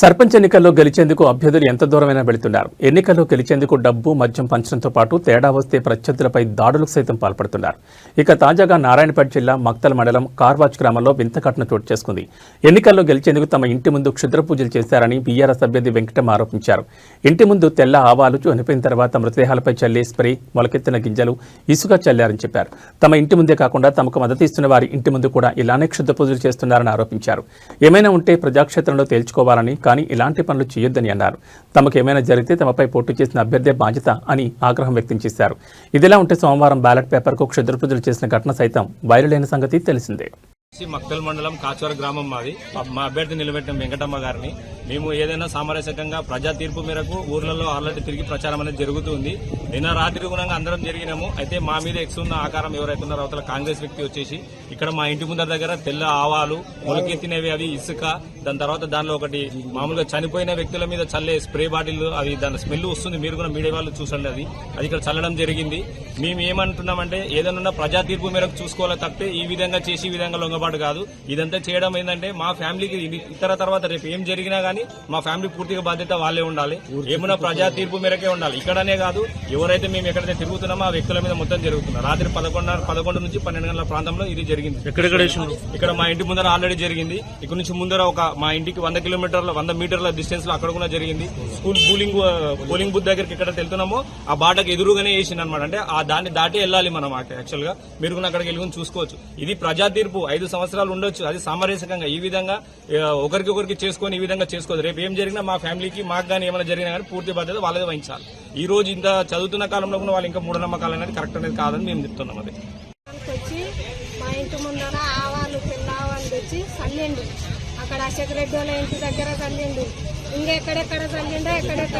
సర్పంచ్ ఎన్నికల్లో గెలిచేందుకు అభ్యర్థులు ఎంత దూరమైనా వెళుతున్నారు. ఎన్నికల్లో గెలిచేందుకు డబ్బు మద్యం పంచడంతో పాటు తేడా వస్తే ప్రత్యర్థులపై దాడులకు సైతం పాల్పడుతున్నారు. ఇక తాజాగా నారాయణపేట జిల్లా మక్తల్ మండలం కార్వాచ్ గ్రామంలో వింతఘటన చోటు చేసుకుంది. ఎన్నికల్లో గెలిచేందుకు తమ ఇంటి ముందు క్షుద్ర పూజలు చేశారని బీఆర్ఎస్ అభ్యర్థి వెంకటం ఆరోపించారు. ఇంటి ముందు తెల్ల ఆవాలు చనిపోయిన తర్వాత మృతదేహాలపై చల్లే స్ప్రే మొలకెత్తిన గింజలు ఇసుక చల్లారని చెప్పారు. తమ ఇంటి ముందే కాకుండా తమకు మద్దతు ఇస్తున్న వారి ఇంటి ముందు కూడా ఇలానే క్షుద్ర పూజలు చేస్తున్నారని ఆరోపించారు. ఏమైనా ఉంటే ప్రజాక్షేత్రంలో తేల్చుకోవాలని కానీ ఇలాంటి పనులు చేయొద్దని అన్నారు. తమకు ఏమైనా జరిగితే తమపై పోటీ చేసిన అభ్యర్థే బాధ్యత అని ఆగ్రహం వ్యక్తం చేశారు. ఇదిలా ఉంటే సోమవారం బ్యాలెట్ పేపర్కు క్షుద్రపూజలు చేసిన ఘటన సైతం వైరల్ అయిన సంగతి తెలిసిందే. సి మక్తల్ మండలం కాచవర గ్రామం మాది. మా అభ్యర్థి నిలబెట్టిన వెంకటమ్మ గారిని మేము ఏదైనా సామరస్యకంగా ప్రజా తీర్పు మేరకు ఊర్లలో ఆల్రెడీ తిరిగి ప్రచారం అనేది జరుగుతుంది. నిన్న రాత్రి గుణంగా అందరం జరిగినాము. అయితే మా మీద ఎక్స్ ఉన్న ఆకారం ఎవరైతే ఉన్నారో అవతల కాంగ్రెస్ వ్యక్తి వచ్చేసి ఇక్కడ మా ఇంటి ముందర దగ్గర తెల్ల ఆవాలు మొలకెత్తినవి అవి ఇసుక దాని తర్వాత దానిలో ఒకటి మామూలుగా చనిపోయిన వ్యక్తుల మీద చల్లే స్ప్రే బాటిల్ అవి దాని స్మెల్ వస్తుంది. మీరు కూడా మీడియా వాళ్ళు చూసండి అది. అది ఇక్కడ చల్లడం జరిగింది. మేము ఏమంటున్నామంటే ఏదైనా ప్రజా తీర్పు మేరకు చూసుకోవాలి తప్పితే ఈ విధంగా చేసి ఈ విధంగా లొంగబాటు కాదు. ఇదంతా చేయడం ఏంటంటే మా ఫ్యామిలీకి ఇతర తర్వాత రేపు ఏం జరిగినా గానీ మా ఫ్యామిలీ పూర్తిగా బాధ్యత వాళ్ళే ఉండాలి. ఏమన్నా ప్రజా తీర్పు మేరకే ఉండాలి. ఇక్కడనే కాదు ఎవరైతే మేము ఎక్కడైతే తిరుగుతున్నామో ఆ వ్యక్తుల మీద మొత్తం జరుగుతుంది రాత్రి పదకొండు పదకొండు నుంచి పన్నెండు గంటల ప్రాంతంలో ఇది జరిగింది. ఇక్కడ మా ఇంటి ముందర ఆల్రెడీ జరిగింది. ఇక్కడ నుంచి ముందర ఒక మా ఇంటికి వంద కిలోమీటర్ల వంద మీటర్ల డిస్టెన్స్లో అక్కడ కూడా జరిగింది. స్కూల్ పోలింగ్ పోలింగ్ బూత్ దగ్గరికి ఎక్కడ వెళ్తున్నామో ఆ బాటకు ఎదురుగానే వేసింది అనమాట అంటే ఆ దాన్ని దాటి వెళ్ళాలి మనం యాక్చువల్గా. మీరు కూడా అక్కడికి వెళ్ళి చూసుకోవచ్చు. ఇది ప్రజా తీర్పు. ఐదు సంవత్సరాలు ఉండొచ్చు. అది సామరస్యకంగా ఈ విధంగా ఆ, ఒకరికి ఒకరికి చేసుకొని ఈ విధంగా చేసుకోదు. రేపు ఏం జరిగినా మా ఫ్యామిలీకి మాకు కానీ ఏమైనా జరిగినా కానీ పూర్తి బాధ్యత వాళ్ళదే వహించాలి. ఈ రోజు ఇంత చదువుతున్న కాలంలో కూడా వాళ్ళు ఇంకా మూఢనమ్మకాలు అనేది కరెక్ట్ అనేది కాదని మేము చెప్తున్నాం అది. మా ఇంటి ముందర ఆవాలు పిల్ల ఆవాలు తెచ్చి చల్లిండు. అక్కడ అశోక్ రెడ్డి వాళ్ళ ఇంటి దగ్గర చల్లిండు. ఇంకెక్కడెక్కడ చల్లిండో ఎక్కడెక్కడ